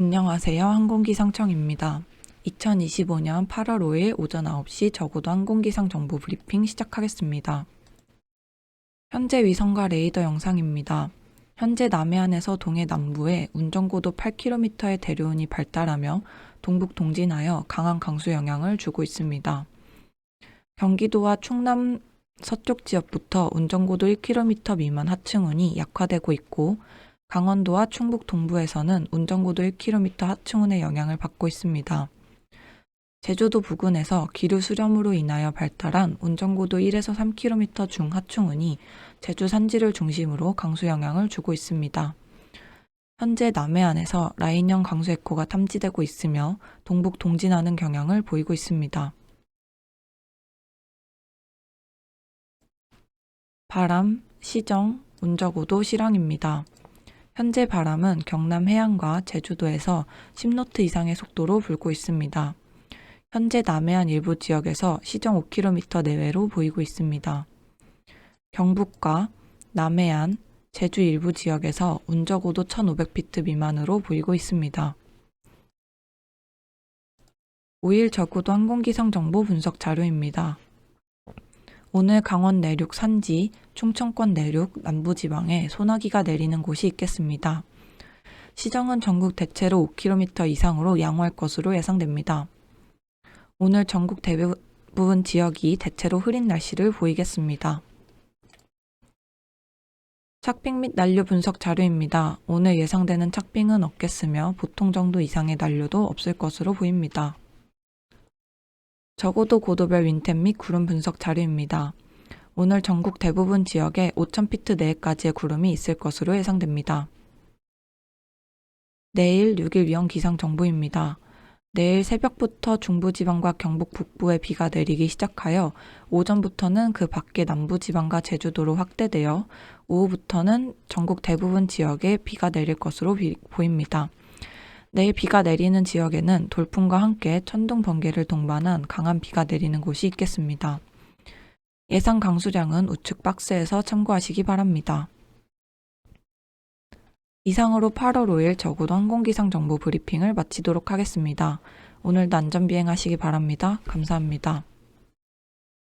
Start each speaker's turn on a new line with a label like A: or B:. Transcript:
A: 안녕하세요. 항공기상청입니다. 2025년 8월 5일 오전 9시 저고도 항공기상 정보 브리핑 시작하겠습니다. 현재 위성과 레이더 영상입니다. 현재 남해안에서 동해 남부에 운전고도 8km의 대류운이 발달하며 동북 동진하여 강한 강수 영향을 주고 있습니다. 경기도와 충남 서쪽 지역부터 운전고도 1km 미만 하층운이 약화되고 있고 강원도와 충북 동부에서는 운전고도 1km 하층운의 영향을 받고 있습니다. 제주도 부근에서 기류 수렴으로 인하여 발달한 운전고도 1에서 3km 중 하층운이 제주 산지를 중심으로 강수 영향을 주고 있습니다. 현재 남해안에서 라인형 강수 에코가 탐지되고 있으며 동북 동진하는 경향을 보이고 있습니다. 바람, 시정, 운저고도 실황입니다. 현재 바람은 경남 해안과 제주도에서 10노트 이상의 속도로 불고 있습니다. 현재 남해안 일부 지역에서 시정 5km 내외로 보이고 있습니다. 경북과 남해안, 제주 일부 지역에서 운저고도 1500피트 미만으로 보이고 있습니다. 5일 저고도 항공기상 정보 분석 자료입니다. 오늘 강원 내륙 산지, 충청권 내륙 남부지방에 소나기가 내리는 곳이 있겠습니다. 시정은 전국 대체로 5km 이상으로 양호할 것으로 예상됩니다. 오늘 전국 대부분 지역이 대체로 흐린 날씨를 보이겠습니다. 착빙 및 난류 분석 자료입니다. 오늘 예상되는 착빙은 없겠으며 보통 정도 이상의 난류도 없을 것으로 보입니다. 적어도 고도별 윈템 및 구름 분석 자료입니다. 오늘 전국 대부분 지역에 5,000피트 내외까지의 구름이 있을 것으로 예상됩니다. 내일 6일 위험 기상 정보입니다. 내일 새벽부터 중부지방과 경북 북부에 비가 내리기 시작하여 오전부터는 그 밖의 남부지방과 제주도로 확대되어 오후부터는 전국 대부분 지역에 비가 내릴 것으로 비- 보입니다. 내일 비가 내리는 지역에는 돌풍과 함께 천둥 번개를 동반한 강한 비가 내리는 곳이 있겠습니다. 예상 강수량은 우측 박스에서 참고하시기 바랍니다. 이상으로 8월 5일 저고도 항공기상 정보 브리핑을 마치도록 하겠습니다. 오늘도 안전 비행하시기 바랍니다. 감사합니다.